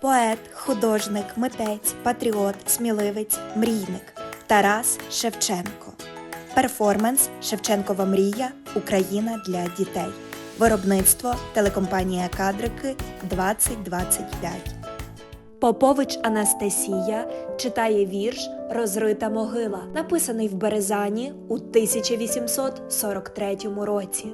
Поет, художник, митець, патріот, сміливець, мрійник Тарас Шевченко. Перформанс Шевченкова мрія Україна для дітей. Виробництво телекомпанія Кадрики 2025. Попович Анастасія читає вірш Розрита могила, написаний в Березані у 1843 році.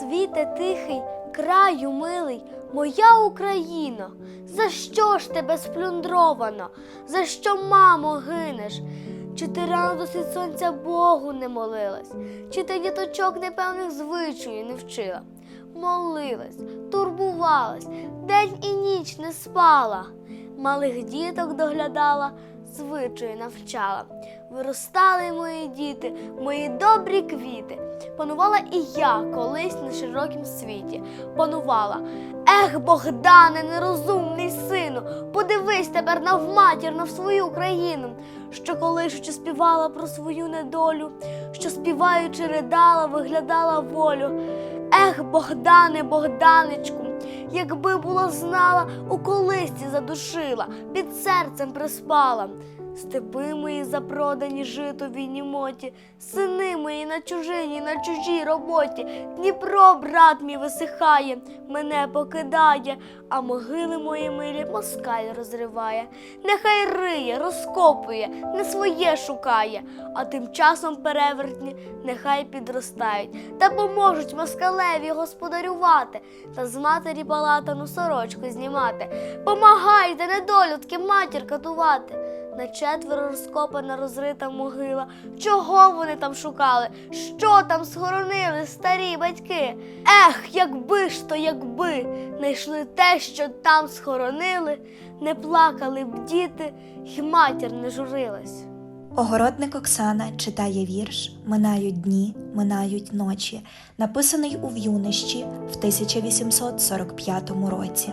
Світе тихий, краю милий, моя Україно, за що ж тебе сплюндровано? За що, мамо, гинеш? Чи ти рано досить сонця Богу не молилась? Чи ти діточок непевних звичаїв не вчила? Молилась, турбувалась, день і ніч не спала, малих діток доглядала, звичаї навчала. Виростали мої діти, мої добрі квіти. Панувала і я колись на широкім світі. Панувала. Ех, Богдане, нерозумний сину, подивись тепер навматірно в свою країну, що колишучи співала про свою недолю, що співаючи ридала, виглядала волю. Ех, Богдане, Богданечку, якби була знала, у колисці задушила, під серцем приспала. Степи мої запродані житові німоті, сини мої на чужині, на чужій роботі. Дніпро, брат мій, висихає, мене покидає, а могили мої милі москаль розриває. Нехай риє, розкопує, не своє шукає, а тим часом перевертні нехай підростають та поможуть москалеві господарювати та з матері палатану сорочку знімати. Помагайте, недолюдки, матір катувати. На четверо розкопана розрита могила. Чого вони там шукали? Що там схоронили старі батьки? Ех, якби ж то, якби знайшли те, що там схоронили, не плакали б діти, й матір не журилась. Огородник Оксана читає вірш Минають дні, минають ночі, написаний у В'юнищі в 1845 році.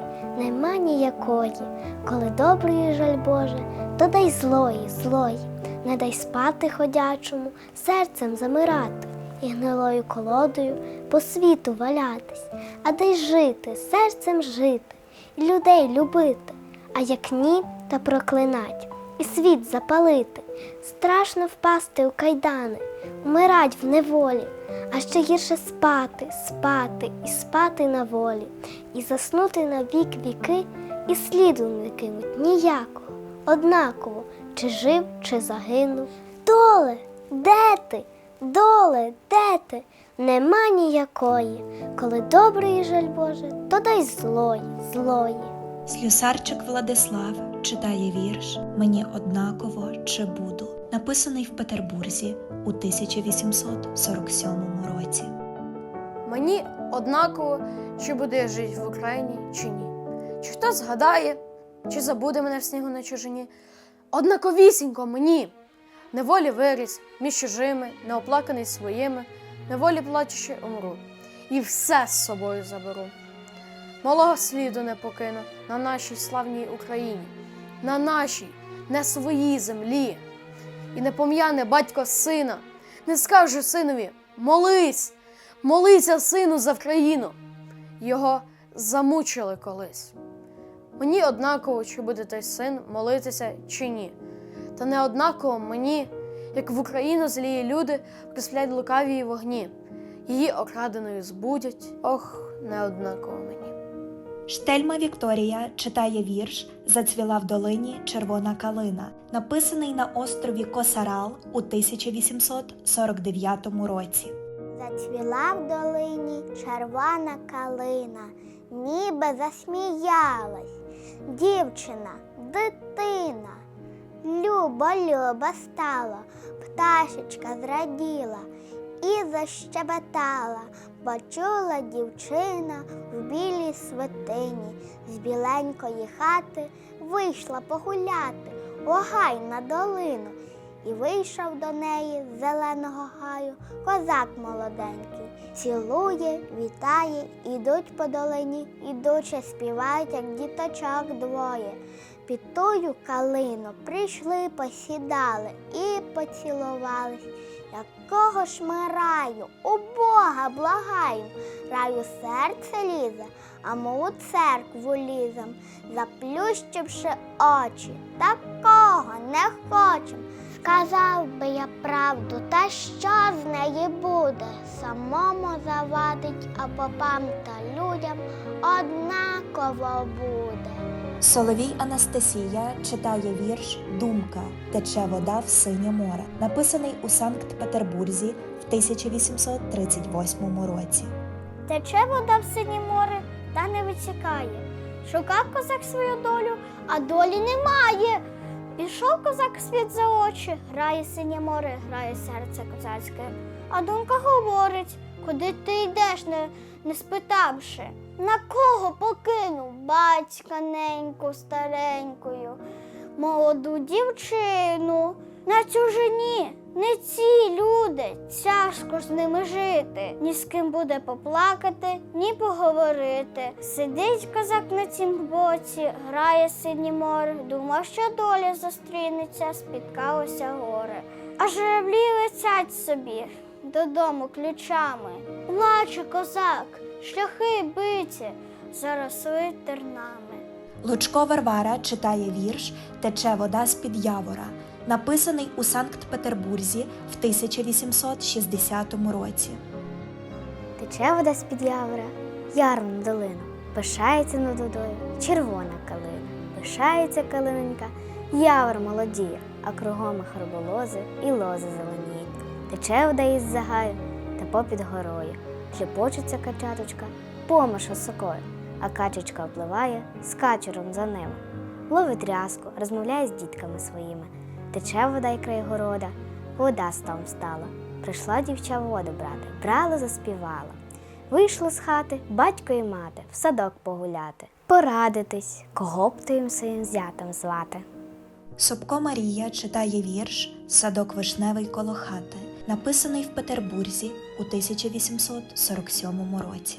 Нема ніякої, коли доброї жаль Боже, то дай злої, злої, не дай спати ходячому, серцем замирати. І гнилою колодою по світу валятись, а дай жити, серцем жити, і людей любити, а як ні, то проклинать, і світ запалити, страшно впасти у кайдани, умирать в неволі, а ще гірше спати, спати і спати на волі, і заснути на вік віки, і сліду не кинуть ніякого, однаково, чи жив, чи загинув. Доле, де ти? Доле, де ти? Нема ніякої, коли добрий жаль Боже, то дай злої, злої. Слюсарчик Владислав читає вірш Мені однаково чи буду, написаний в Петербурзі у 1847 році. Мені однаково, чи буду я жити в Україні, чи ні. Чи хто згадає, чи забуде мене в снігу на чужині. Однаковісінько мені. Неволі виріс, між чужими, неоплаканий своїми, неволі плачучи умру. І все з собою заберу. Малого сліду не покину на нашій славній Україні, на нашій, не своїй землі. І не пом'яне батько сина, не скаже синові молись, молися, сину, за Вкраїну. Його замучили колись. Мені однаково, чи буде той син молитися чи ні. Та не однаково мені, як в Україну злії люди присплять лукаві вогні, її окраденою збудять, ох, не однаково мені. Штельма Вікторія читає вірш Зацвіла в долині червона калина, написаний на острові Косарал у 1849 році. Зацвіла в долині червона калина, ніби засміялась. Дівчина, дитина, люба, люба стала, пташечка зраділа і защебетала, почула дівчина в білій свитині, з біленької хати вийшла погуляти, огай на долину. І вийшов до неї з зеленого гаю козак молоденький. Цілує, вітає, ідуть по долині, ідучи, співають, як діточок двоє. Під тою калину прийшли, посідали і поцілувались. Якого ж ми раю, у Бога благаєм, раю серце лізе, а ми у церкву лізем, заплющивши очі, такого не хочем. Сказав би я правду, та що з неї буде? Самому завадить, а попам та людям однаково буде. Соловій Анастасія читає вірш Думка тече вода в синє море, написаний у Санкт-Петербурзі в 1838 році. Тече вода в синє море та не витікає. Шукав козак свою долю, а долі немає. Пішов козак світ за очі, грає синє море, грає серце козацьке. А думка говорить, куди ти йдеш, не, не спитавши. На кого покинув батька неньку старенькою, молоду дівчину на чужині. Не ці люди, тяжко з ними жити, ні з ким буде поплакати, ні поговорити. Сидить козак на цім боці, грає синє море, думав, що доля зустрінеться, спіткалося горе. А журавлі летять собі додому ключами. Плаче козак, шляхи биті, заросли тернами. Лучко Варвара читає вірш Тече вода з-під явора, написаний у Санкт-Петербурзі в 1860 році. Тече вода з-під явора, яру на долину, пишається над водою червона калина, пишається калиненька, явор молодіє, а кругом хроболози і лози зеленіють. Тече вода із загаю та попід горою, шліпочеться качаточка, помиш осокою, а качечка впливає з качуром за ним. Ловить рязку, розмовляє з дітками своїми. Тече вода й край города, вода стом стала. Прийшла дівча воду брати, брала, заспівала. Вийшли з хати батько і мати в садок погуляти, порадитись, кого б то їм своїм зятем звати. Собко Марія читає вірш Садок вишневий коло хати, написаний в Петербурзі у 1847 році.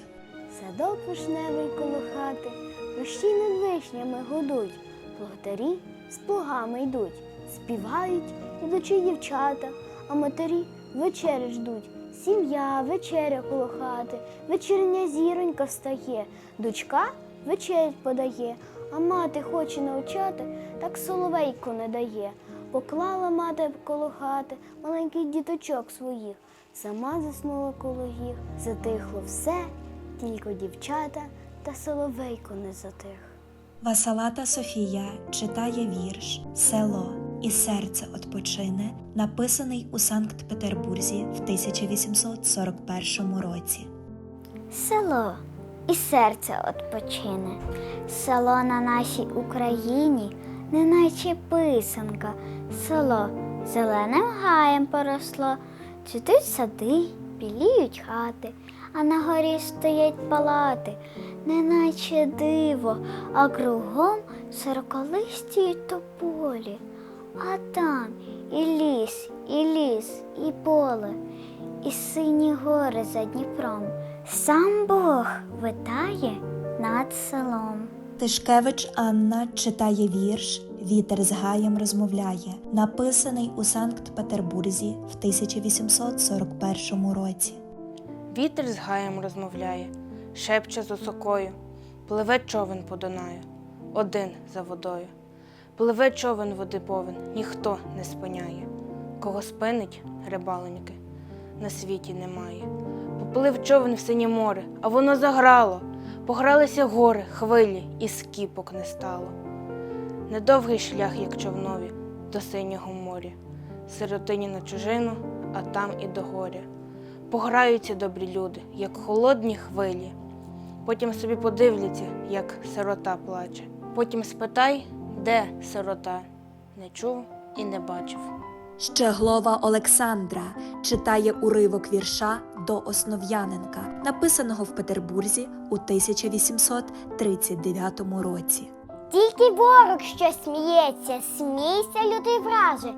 Садок вишневий коло хати, вищі над вишнями гудуть, благодарі з плугами йдуть, співають ідучі дівчата, а матері вечері ждуть. Сім'я, вечеря коло хати, вечірня зіронька встає, дочка вечерять подає, а мати хоче навчати, так соловейку не дає. Поклала мати коло хати маленьких діточок своїх, сама заснула коло їх, затихло все, тільки дівчата та соловейко не затих. Васалата Софія читає вірш Село і серце отпочине, написаний у Санкт-Петербурзі в 1841 році. Село і серце отпочине. Село на нашій Україні, неначе писанка. Село зеленим гаєм поросло, цвітуть сади, біліють хати, а на горі стоять палати, неначе диво, а кругом сороколисті тополі. А там і ліс, і ліс, і поле, і сині гори за Дніпром. Сам Бог витає над селом. Тишкевич Анна читає вірш Вітер з гаєм розмовляє, написаний у Санкт-Петербурзі в 1841 році. Вітер з гаєм розмовляє, шепче з осокою, пливе човен по Дунаю, один за водою. Пливе човен води повен, ніхто не спиняє. Кого спинить рибаленьки, на світі немає. Поплив човен в синє море, а воно заграло. Погралися гори, хвилі, і скіпок не стало. Недовгий шлях, як човнові, до синього моря, сиротині на чужину, а там і до горя. Пограються добрі люди, як холодні хвилі. Потім собі подивляться, як сирота плаче. Потім спитай, де сирота, не чув і не бачив. Щеглова Олександра читає уривок вірша до Основ'яненка, написаного в Петербурзі у 1839 році. Тільки ворог що сміється, смійся, лютий враже,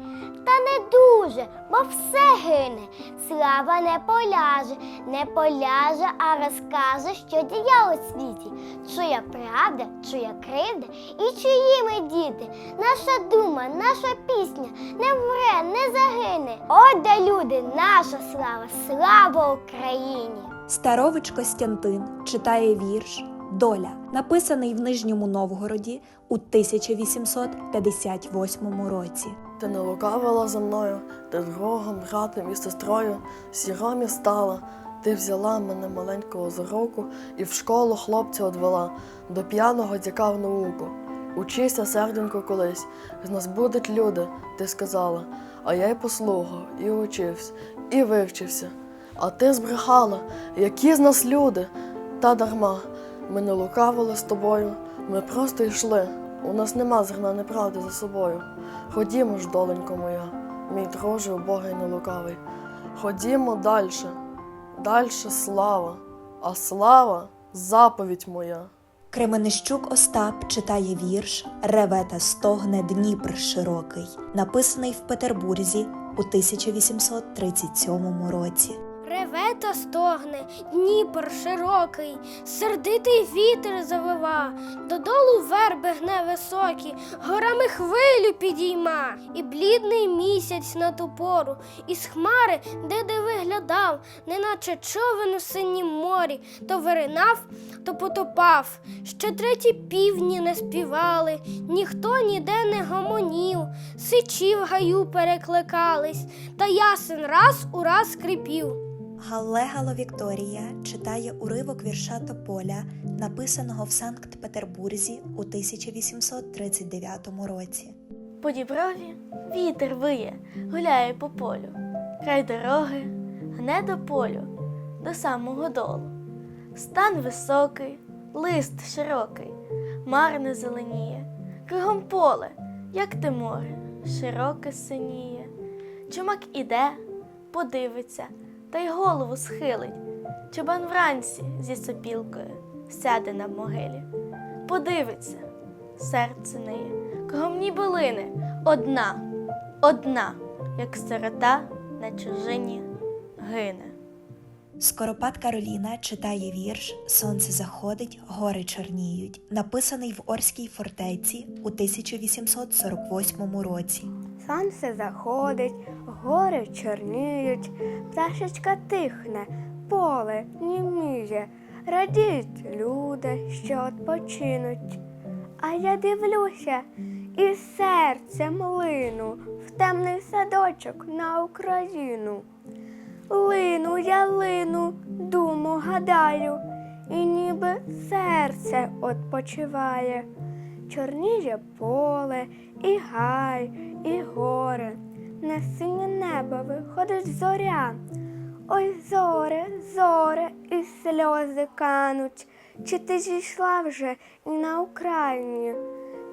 та не дуже, бо все гине. Слава не поляже, не поляже, а розкаже, що діяло у світі. Чия правда, чия кривда і чиї ми діти. Наша дума, наша пісня не вмре, не загине. От де люди, наша слава, слава Україні! Старович Костянтин читає вірш Доля, написаний в Нижньому Новгороді у 1858 році. Ти не лукавила за мною, ти другом, братом і сестрою, сіром я стала. Ти взяла мене маленького за руку і в школу хлопця одвела, до п'яного дяка в науку. Учися, серденько, колись, з нас будуть люди, ти сказала. А я й послухав, і учився, і вивчився. А ти збрехала, які з нас люди? Та дарма, ми не лукавили з тобою, ми просто йшли. У нас нема зерна неправди за собою. Ходімо ж, доленько моя, мій друже убогий не лукавий. Ходімо дальше, дальше слава, а слава заповідь моя. Кременищук Остап читає вірш Реве та стогне Дніпр широкий, написаний в Петербурзі у 1837 році. Реве та стогне, Дніпр широкий, сердитий вітер завива, додолу верби гне високі, горами хвилю підійма, і блідний місяць на ту пору, із хмари, де де виглядав, неначе човен у синім морі, то виринав, то потопав. Ще треті півні не співали, ніхто ніде не гомонів, сичі в гаю перекликались, та ясен раз у раз скрипів. Галлегало Вікторія читає уривок вірша Тополя, написаного в Санкт-Петербурзі у 1839 році. По діброві вітер виє, гуляє по полю, край дороги гне до полю, до самого долу. Стан високий, лист широкий, марне зеленіє, кругом поле, як те море, широке синіє. Чумак іде, подивиться, та й голову схилить. Чобан вранці зі сопілкою сяде на могилі. Подивиться, серце неє, кругом ніби лине, одна, одна, як сирота на чужині гине. Скоропад Кароліна читає вірш Сонце заходить, гори чорніють, написаний в Орській фортеці у 1848 році. Сонце заходить, гори чорніють, пташечка тихне, поле німіє, радіють люди, що відпочинуть. А я дивлюся і серцем лину в темний садочок на Україну. Лину я лину, думу гадаю, і ніби серце відпочиває. Чорніє поле, і гай, і гори, на синє небо виходить зоря. Ой, зоре, зоре, і сльози кануть. Чи ти зійшла вже і на Україні?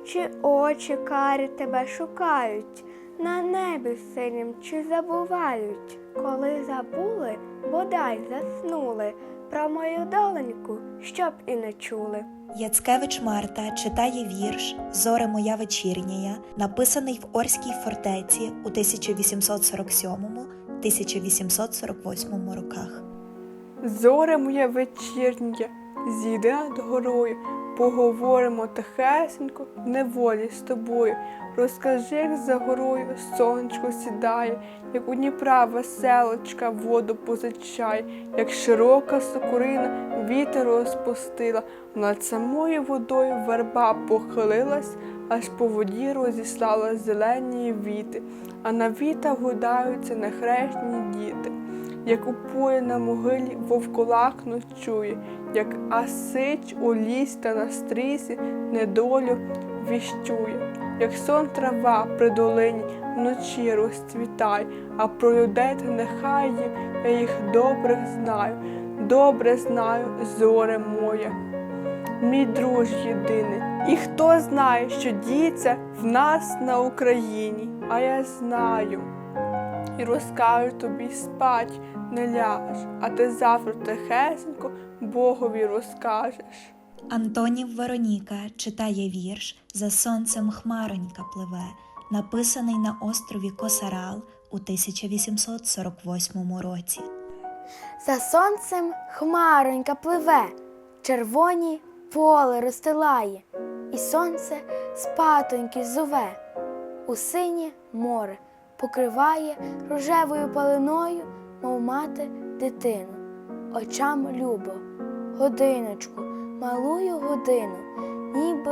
Чи очі карі тебе шукають, на небі синім чи забувають? Коли забули, бодай заснули, про мою доленьку, щоб і не чули. Яцкевич Марта читає вірш Зоре моя вечірнія, написаний в Орській фортеці у 1847-1848 роках. Зоре моє вечірнє, зійде над горою, поговоримо тихесенько в неволі з тобою. Розкажи, як за горою сонечко сідає, як у Дніпра веселочка воду позичає, як широка сокорина вітер розпустила, над самою водою верба похилилась, аж по воді розіслала зелені віти, а на вітах гудаються нехрещні діти як у полі на могилі вовколак ночує, як асич у ліс та на стрісі недолю віщує, як сон трава при долині вночі розцвітай, а про людей та нехай їм я їх добре знаю, добре знаю, зоре моє. Мій друж єдиний, і хто знає, що діється в нас на Україні, а я знаю і розкажу тобі спать не ляж, а ти завтра тихесенько Богові розкажеш. Антонів Вероніка читає вірш За сонцем хмаронька пливе, написаний на острові Косарал у 1848 році. За сонцем хмаронька пливе, червоні поле розстилає, і сонце спатоньки зове, у синє море покриває рожевою паленою, мов мати дитину. Очам любо, годиночку, малую годину, ніби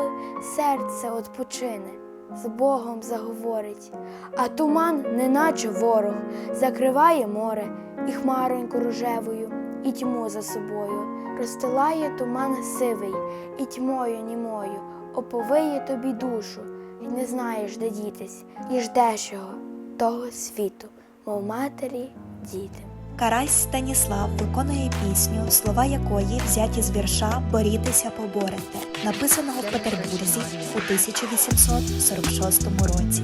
серце odpoczyне, з Богом заговорить, а туман, неначе ворог, закриває море і хмароньку рожевою, і тьму за собою, розстилає туман сивий, і тьмою німою, оповиє тобі душу, і не знаєш, де дітись, і ждеш його, того світу, мов матері, діти. Карась Станіслав виконує пісню, слова якої взяті з вірша Борітеся поборете, написаного в Петербурзі у 1846 році.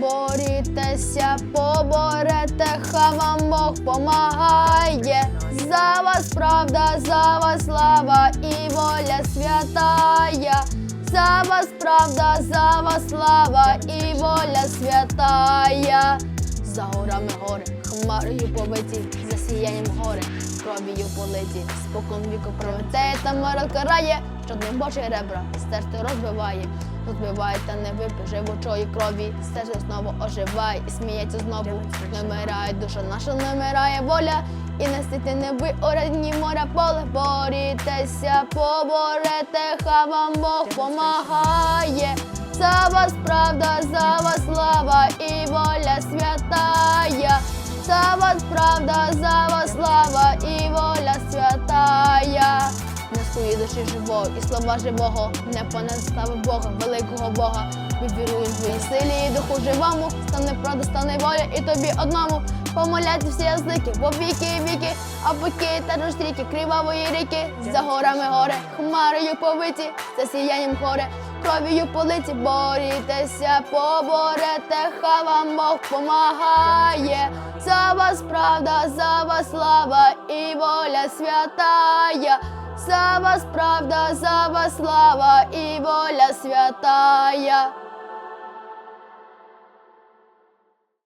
Борітеся, поборете, хай вам Бог помагає. За вас правда, за вас слава і воля святая. За вас правда, за вас слава і воля святая. За горами гори, хмарою побиті, за сіянням гори, кров'ю политі, спокон віку прометеє та морок карає, чорний божий ребра, стерти розбиває, розбиває та не вип'є живучої крові, стежить знову оживає і сміється знову. Не вмирає душа наша, не вмирає воля, і не стити не ви орені моря поле, борітеся, поборете, хай вам Бог помагає. За вас правда, за вас слава і воля святая. За вас правда, за вас слава і воля святая. Не свої душі живого і слова живого, не понад слави Бога, великого Бога. Ми віруємо в силі і духу живому, стане правда, стане воля і тобі одному. Помоляться всі язики, бо віки віки, а поки та розстріки кривавої ріки, за горами горе, хмарою повиті, за сіянням горе, кров'ю политі, борітеся, поборете, хай вам Бог помагає. За вас правда, за вас слава і воля святая. За вас правда, за вас слава і воля святая.